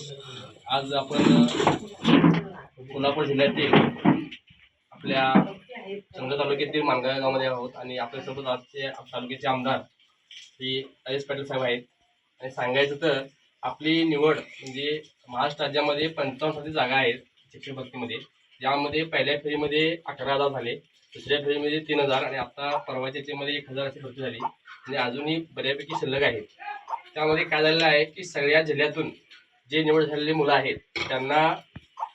आज आपण कोल्हापूर जिल्ह्यातील आपल्या संघ तालुक्यातील मानगाव गावामध्ये आहोत आणि आपल्यासोबत आजचे तालुक्याचे आमदार श्री अयस पाटील साहेब आहेत. आणि सांगायचं तर आपली निवड म्हणजे महाराष्ट्र राज्यामध्ये पंचावन्न जागा आहेत शिक्षक भक्तीमध्ये ज्यामध्ये पहिल्या फेरीमध्ये अकरा हजार झाले दुसऱ्या फेरीमध्ये तीन हजार आणि आता परवाच्या याच्यामध्ये एक हजार अशी भरती झाली. आणि अजूनही बऱ्यापैकी शिल्लक आहेत. त्यामध्ये काय झालेलं आहे की सगळ्या जिल्ह्यातून जे निवड झालेली मुलं आहेत त्यांना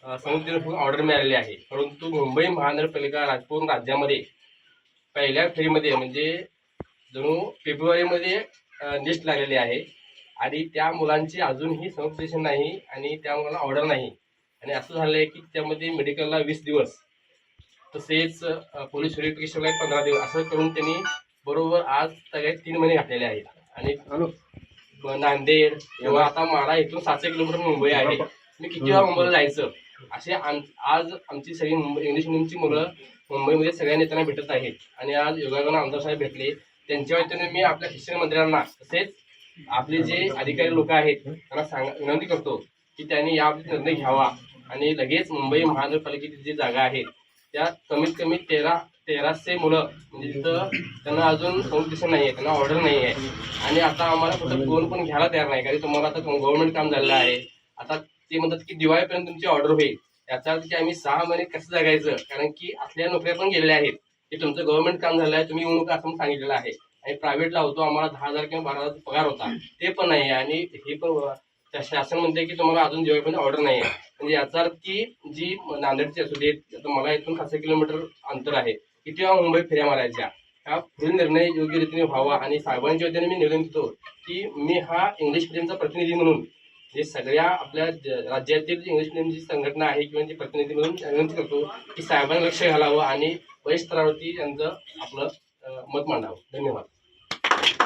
अ, समुद्र ऑर्डर मिळालेली आहे. परंतु मुंबई महानगरपालिका राजपूर राज्यामध्ये पहिल्या फेरीमध्ये म्हणजे जणू फेब्रुवारीमध्ये लिस्ट लागलेली आहे. आणि त्या मुलांची अजूनही समुपदेशन नाही आणि त्या मुलांना ऑर्डर नाही. आणि असं झालं आहे की त्यामध्ये मेडिकलला वीस दिवस तसेच पोलीस व्हेरिफिकेशनला पंधरा दिवस असं करून त्यांनी बरोबर आज सगळ्यात तीन महिने घातलेले आहेत. आणि हॅलो. नांदेड किंवा आता माडा इथून सातशे किलोमीटर मुंबई आहे. मी किती वेळा मुंबईला जायचं? असे आज आमची सगळी मुंबई इंग्लिश मिडियमची मुलं मुंबईमध्ये सगळ्या नेत्यांना भेटत आहेत. आणि आज योगायोगानं आमदार साहेब भेटले. त्यांच्या वतीने मी आपल्या शिक्षण मंत्र्यांना तसेच आपले जे अधिकारी लोक आहेत त्यांना सांगा विनंती करतो की त्यांनी याबाबतीत निर्णय घ्यावा. आणि लगेच मुंबई महानगरपालिकेची जी जागा आहेत त्या कमीत कमी तेरा तेराशे मुलं. म्हणजे तिथं त्यांना अजून समुपदेशन नाही आहे त्यांना ऑर्डर नाही आहे आणि आता आम्हाला कुठं कोण पण घ्यायला तयार नाही. कारण तुम्हाला आता गव्हर्नमेंट काम झालेलं आहे. आता ते म्हणतात की दिवाळीपर्यंत तुमची ऑर्डर होईल. याचा अर्थ की आम्ही सहा महिने कसं जगायचं? कारण की असल्या नोकऱ्या पण गेलेल्या आहेत. की तुमचं गव्हर्नमेंट काम झालं आहे तुम्ही येऊ नका असं सांगितलेलं आहे. आणि प्रायव्हेटला होतो आम्हाला दहा हजार किंवा बारा हजार पगार होता. ते पण नाही. आहे आणि हे पण शासन म्हणते की तुम्हाला अजून दिवाळीपर्यंत ऑर्डर नाही आहे म्हणजे याचा अर्थ की जी नांदेडची असू दे मला इथून खास किलोमीटर अंतर आहे. किती वेळा मुंबई फेऱ्या मारायच्या. हा पुढील निर्णय योग्य रीतीने व्हावा आणि साहेबांच्या वतीने मी निर्णय देतो की मी हा इंग्लिश मिडियमचा प्रतिनिधी म्हणून जे सगळ्या आपल्या राज्यातील इंग्लिश मिडियमची संघटना आहे किंवा जी प्रतिनिधी म्हणून विनंती करतो की साहेबांना लक्ष घालावं आणि वयस्तरावरती स्तरावरती यांचं आपलं मत मांडावं. धन्यवाद.